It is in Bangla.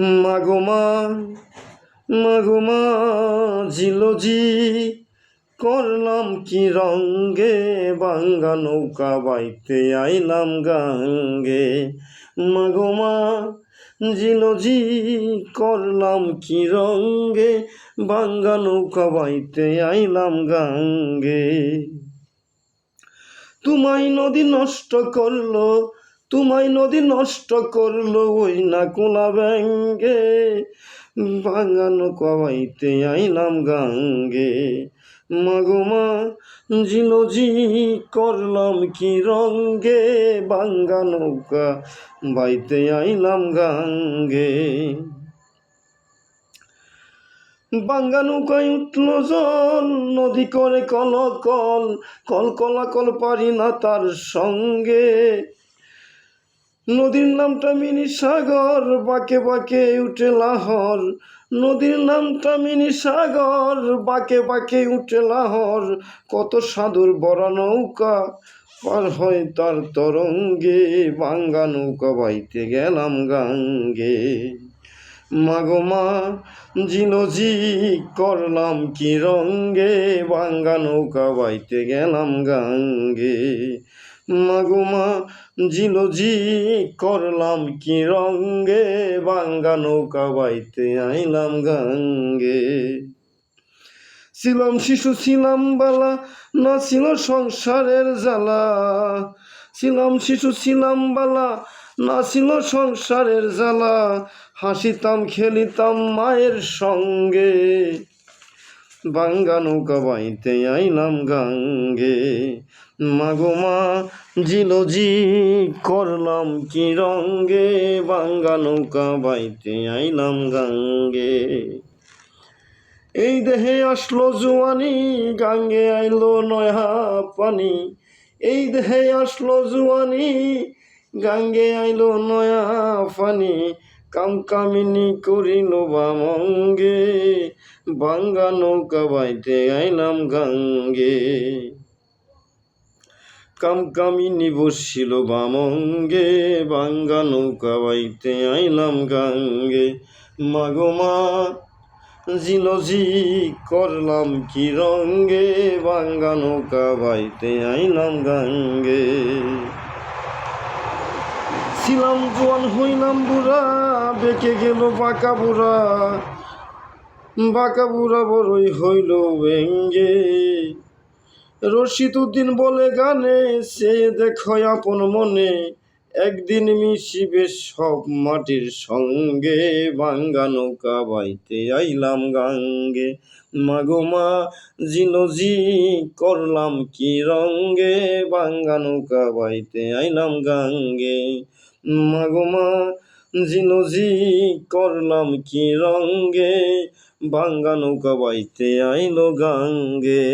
মাগোমা মাগোমা জিলোজি, করলাম কি রঙ্গে, বাঙ্গা নৌকা বাইতে আইলাম গাঙ্গে। মাগোমা জিলজি, করলাম কি রঙ্গে, বাঙ্গা নৌকা বাইতে আইলাম গাঙ্গে। তোমায় নদী নষ্ট করল তোমায় নদী নষ্ট করল, ওই না কোলা ব্যাঙ্গে। ভাঙানো কবাইতে আইলাম গাঙ্গে। মাগুমা জিলোজি করলাম কি রঙ্গে? বাঙ্গা নৌকা বাইতে আইলাম গাঙ্গে। বাঙ্গা নৌকায় উঠল জল, নদী করে কল কল কল কলা কল পারি না তার সঙ্গে। নদীর নামটা মিনি সাগর, বাঁকে বাঁকে উঠে লাহর। নদীর নামটা মিনি সাগর, বাঁকে বাঁকে উঠে লাহর। কত সাধুর বড় নৌকা, পার হয় তার তরঙ্গে বাঙ্গা নৌকা বাইতে গেলাম গাঙ্গে। মাগো মা জিলোজি করলাম কি রঙ্গে বাঙ্গা নৌকা বাইতে গেলাম গাঙ্গে। মাগুমা জিলোজি করলাম কি রঙ্গে, বাঙ্গা নৌকা বাইতে আইলাম গাঙ্গে। ছিলাম শিশু, ছিলাম বালা, না ছিল সংসারের জ্বালা। ছিলাম শিশু, ছিলাম বালা, না ছিল সংসারের জ্বালা। হাসিতাম, খেলিতাম মায়ের সঙ্গে। বাঙ্গা নৌকা বাইতে আইলাম গাঙ্গে। মাগো মা, জিলোজি করলাম কি রঙ্গে? বাঙ্গা নৌকা বাইতে আইলাম গাঙ্গে। এই দেহে আসলো জুয়ানি, গাঙ্গে আইলো নয়া পানি। এই দেহে আসলো জুয়ানি, গাঙ্গে আইলো নয়া ফানি কাম কামিনী করিল বামঙ্গে বাঙ্গা নৌকা বাইতে আইলাম গাঙ্গে। কাম কামিনী বসিল বামঙ্গে বাঙ্গা নৌকা বাইতে আইলাম গাঙ্গে। মাগোমা জিলজি করলাম কি রঙ্গে, বাঙ্গা নৌকা বাইতে আইলাম গাঙ্গে। ছিলাম জোয়ান, হইলাম বুড়া, বেঁকে গেল বাঁকা বুড়া। বাঁকা বুড়া বড়ই হইল ব্যঙ্গে। রশিদ উদ্দিন বলে গানে, সে দেখো আপন মনে। একদিন মিশিবে সব মাটির সঙ্গে বাঙ্গা নৌকা বাইতে আইলাম গাঙ্গে। মাগো মা জিলোজি করলাম কি রঙ্গে? বাঙ্গা নৌকা বাইতে আইলাম গাঙ্গে। মাগো মা জিলোজি করলাম কি রঙ্গে? বাঙ্গা নৌকা বাইতে আইলো গাঙ্গে।